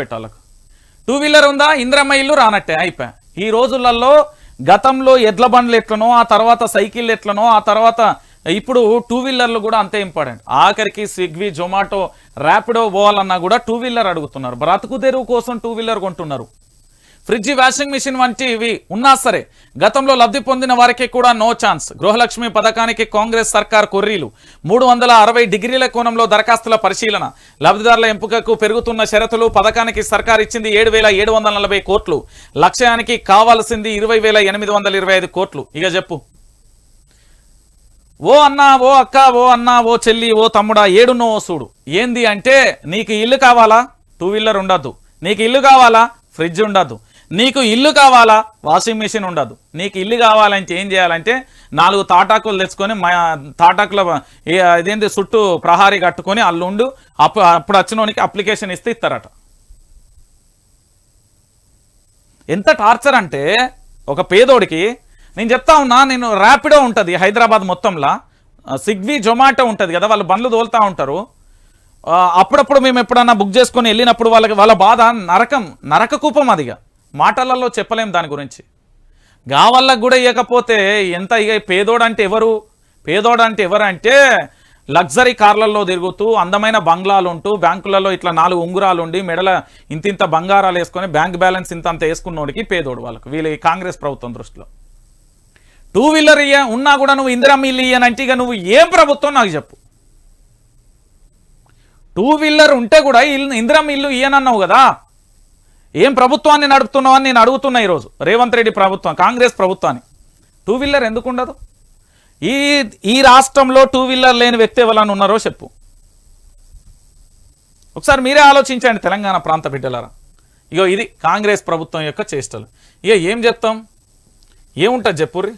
పెట్టాలకు two wheeler ఉందా? ఇంద్రమ్మ ఇల్లు రానట్టే అయిపోయా. ఈ రోజులలో గతంలో ఎడ్ల బండ్లు ఎట్లనో ఆ తర్వాత సైకిల్ ఎట్లనో ఆ తర్వాత ఇప్పుడు టూ వీలర్లు కూడా అంతే ఇంపార్టెంట్ ఆఖరికి స్విగ్వీ జొమాటో ర్యాపిడో పోవాలన్నా కూడా టూ వీలర్ అడుగుతున్నారు. బ్రతుకు తెరువు కోసం టూ వీలర్ కొంటున్నారు. ఫ్రిడ్జ్ వాషింగ్ మిషన్ వంటివి ఉన్నా సరే గతంలో లబ్ధి పొందిన వారికి కూడా నో ఛాన్స్. గృహలక్ష్మి పథకానికి కాంగ్రెస్ సర్కార్ కొర్రీలు. మూడు వందల అరవై డిగ్రీల కోణంలో దరఖాస్తుల పరిశీలన. లబ్ధిదారుల ఎంపికకు పెరుగుతున్న షరతులు పథకానికి సర్కార్ ఇచ్చింది ఏడు వేల ఏడు వందల నలభై కోట్లు. లక్ష్యానికి కావాల్సింది ఇరవై వేల ఎనిమిది వందల ఇరవై ఐదు కోట్లు. ఇక చెప్పు. ఓ అన్నా ఓ అక్క ఓ అన్నా ఓ చెల్లి ఓ తమ్ముడా ఏడున్నో సూడు. చూడు ఏంది అంటే నీకు ఇల్లు కావాలా? టూ వీలర్ ఉండద్దు. నీకు ఇల్లు కావాలా? ఫ్రిడ్జ్ ఉండద్దు. నీకు ఇల్లు కావాలా? వాషింగ్ మిషన్ ఉండదు. నీకు ఇల్లు కావాలంటే ఏం చేయాలంటే నాలుగు తాటాకులు తెచ్చుకొని మా తాటాకుల ఏ- ఇదేంటి చుట్టూ ప్రహారీ కట్టుకొని అల్లుండు అప్పుడు అప్పుడు వచ్చినోనికి అప్లికేషన్ ఇస్తే ఇస్తారట. ఎంత టార్చర్ అంటే ఒక పేదోడికి నేను చెప్తా ఉన్నా నేను ర్యాపిడో ఉంటుంది హైదరాబాద్ మొత్తంలో. ఆ, జొమాటో ఉంటుంది కదా వాళ్ళు బండ్లు తోలుతూ ఉంటారు. అప్పుడప్పుడు మేము ఎప్పుడన్నా బుక్ చేసుకొని వెళ్ళినప్పుడు వాళ్ళకి వాళ్ళ బాధ నరకం నరక కూపం అదిగా. మాటలలో చెప్పలేం దాని గురించి. గావళ్ళకు కూడా ఇవ్వకపోతే ఎంత ఇక పేదోడంటే ఎవరు? పేదోడంటే ఎవరంటే లగ్జరీ కార్లలో తిరుగుతూ అందమైన బంగ్లాలు ఉంటూ బ్యాంకులలో ఇట్లా నాలుగు ఉంగురాలు ఉండి మెడల ఇంతింత బంగారాలు వేసుకొని బ్యాంక్ బ్యాలెన్స్ ఇంత అంత వేసుకున్నోడికి పేదోడు వాళ్ళకు. వీళ్ళకి కాంగ్రెస్ ప్రభుత్వం దృష్టిలో. టూ వీలర్ ఇయ్య ఉన్నా కూడా నువ్వు ఇందిరమ్మ ఇల్లు ఇయ్యనంటే ఇక నువ్వు ఏం ప్రభుత్వం నాకు చెప్పు. టూ వీలర్ ఉంటే కూడా ఇల్లు ఇందిరమ్మ ఇల్లు ఇయ్యనన్నావు కదా? ఏం ప్రభుత్వాన్ని నడుపుతున్నావు అని నేను అడుగుతున్నా ఈరోజు. రేవంత్ రెడ్డి ప్రభుత్వం కాంగ్రెస్ ప్రభుత్వాన్ని. టూ వీలర్ ఎందుకు ఉండదు ఈ ఈ రాష్ట్రంలో టూ వీలర్ లేని వ్యక్తి ఎవరన్నా ఉన్నారో చెప్పు. ఒకసారి మీరే ఆలోచించండి తెలంగాణ ప్రాంత బిడ్డలారా. ఇగో ఇది కాంగ్రెస్ ప్రభుత్వం యొక్క చేష్టలు. ఇక ఏం చెప్తాం? ఏముంటుంది చెప్పుర్రి